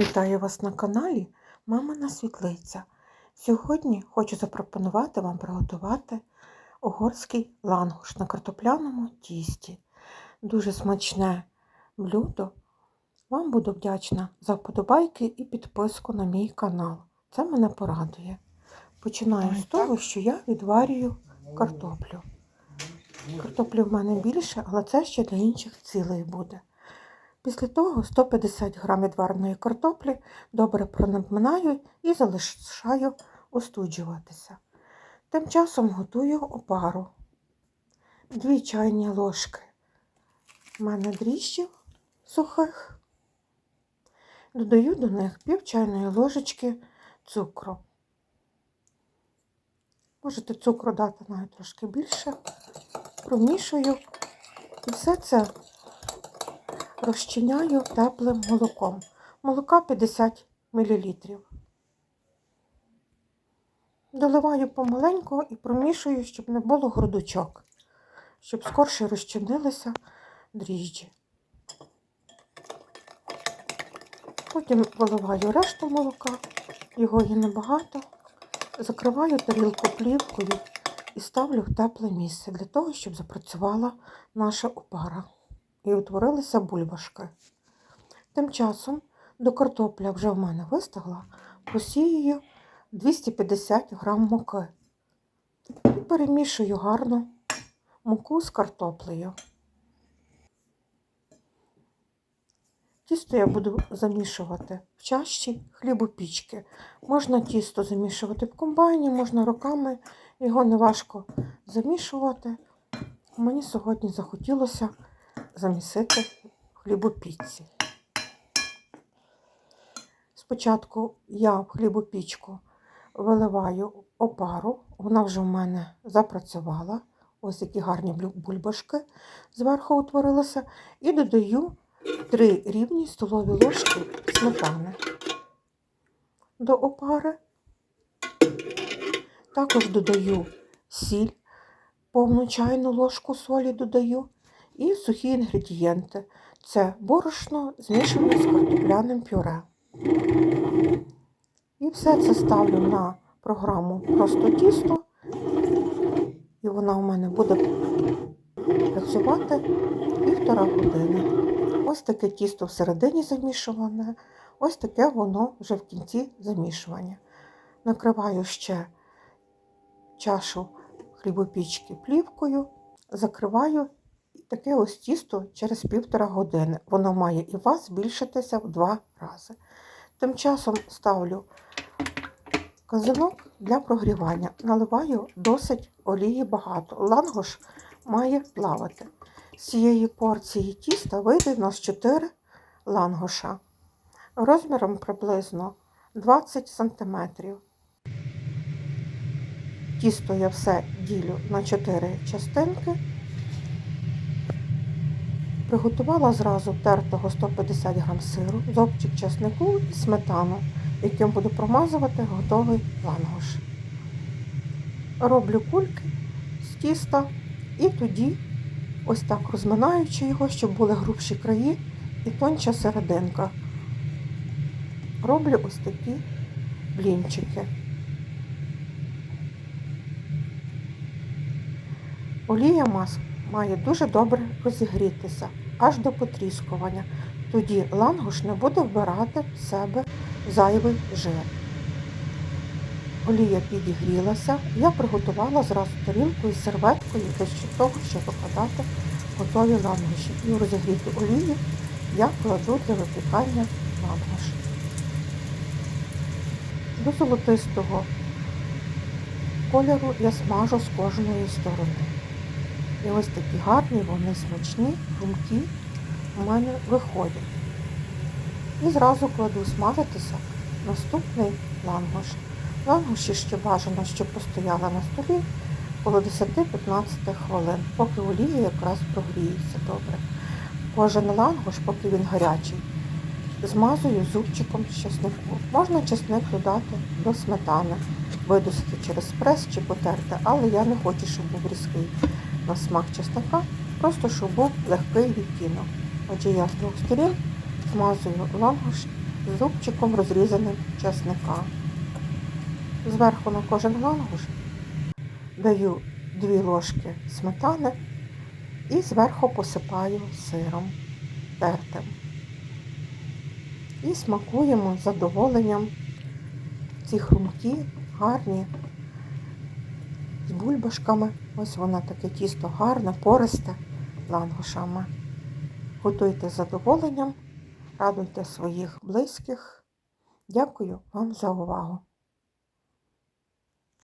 Вітаю вас на каналі Мамина Світлиця. Сьогодні хочу запропонувати вам приготувати угорський лангуш на картопляному тісті. Дуже смачне блюдо. Вам буду вдячна за вподобайки і підписку на мій канал. Це мене порадує. Починаю з того, що я відварюю картоплю. Картоплі в мене більше, але це ще для інших цілей буде. Після того 150 г відвареної картоплі добре пронаминаю і залишаю остуджуватися. Тим часом готую опару. Дві чайні ложки в мене дріжджів сухих. Додаю до них пів чайної ложечки цукру. Можете цукру дати навіть трошки більше. Промішую і все це розчиняю теплим молоком. Молока 50 мл. Доливаю помаленьку і промішую, щоб не було грудочок, щоб скорше розчинилися дріжджі. Потім виливаю решту молока, його є небагато, закриваю тарілку плівкою і ставлю в тепле місце для того, щоб запрацювала наша опара і утворилися бульбашки. Тим часом до картопля вже в мене вистигла, просіюю 250 г муки і перемішую гарно муку з картоплею. Тісто я буду замішувати в чаші хлібопічки. Можна тісто замішувати в комбайні, можна руками, його не важко замішувати. Мені сьогодні захотілося замісити в хлібопічці. Спочатку я в хлібопічку виливаю опару, вона вже в мене запрацювала. Ось які гарні бульбашки зверху утворилися, і додаю 3 рівні столові ложки сметани до опари. Також додаю сіль, повну чайну ложку солі додаю і сухі інгредієнти. Це борошно змішане з картопляним пюре. І все це ставлю на програму просто тісто, і вона у мене буде працювати півтора години. Ось таке тісто всередині замішуване, ось таке воно вже в кінці замішування. Накриваю ще чашу хлібопічки плівкою, закриваю таке ось тісто через півтора години. Воно має і вас збільшитися в два рази. Тим часом ставлю казанок для прогрівання. Наливаю досить олії багато. Лангош має плавати. З цієї порції тіста вийде у нас 4 лангоша розміром приблизно 20 см. Тісто я все ділю на 4 частинки. Приготувала зразу тертого 150 г сиру, зобчик чеснику і сметану, яким буду промазувати готовий лангош. Роблю кульки з тіста і тоді, ось так розминаючи його, щоб були грубші краї і тонча серединка. Роблю ось такі блінчики. Олія мас має дуже добре розігрітися аж до потріскування. Тоді лангуш не буде вбирати в себе зайвий жир. Олія підігрілася, я приготувала зразу тарілку із серветкою для того, щоб викладати готові лангуші. І у розігріту олію я кладу для випікання лангуш. До золотистого кольору я смажу з кожної сторони. І ось такі гарні, вони смачні, хрумкі у мене виходять. І зразу кладу смажитися наступний лангош. Лангоші ще бажано, щоб постояла на столі коло 10-15 хвилин, поки олія якраз прогріється добре. Кожен лангош, поки він гарячий, змазую зубчиком з чеснику. Можна чесник додати до сметани, видусити через прес чи потерти, але я не хочу, щоб був різкий на смак чеснока, просто щоб був легкий відтінок. Отже, я з двох сторін змазую лангуш зубчиком розрізаним часника. Зверху на кожен лангуш даю 2 ложки сметани і зверху посипаю сиром тертим. І смакуємо задоволенням ці хрумкі, гарні, з бульбашками. Ось вона таке тісто гарне, пористе лангушами. Готуйте з задоволенням, радуйте своїх близьких. Дякую вам за увагу.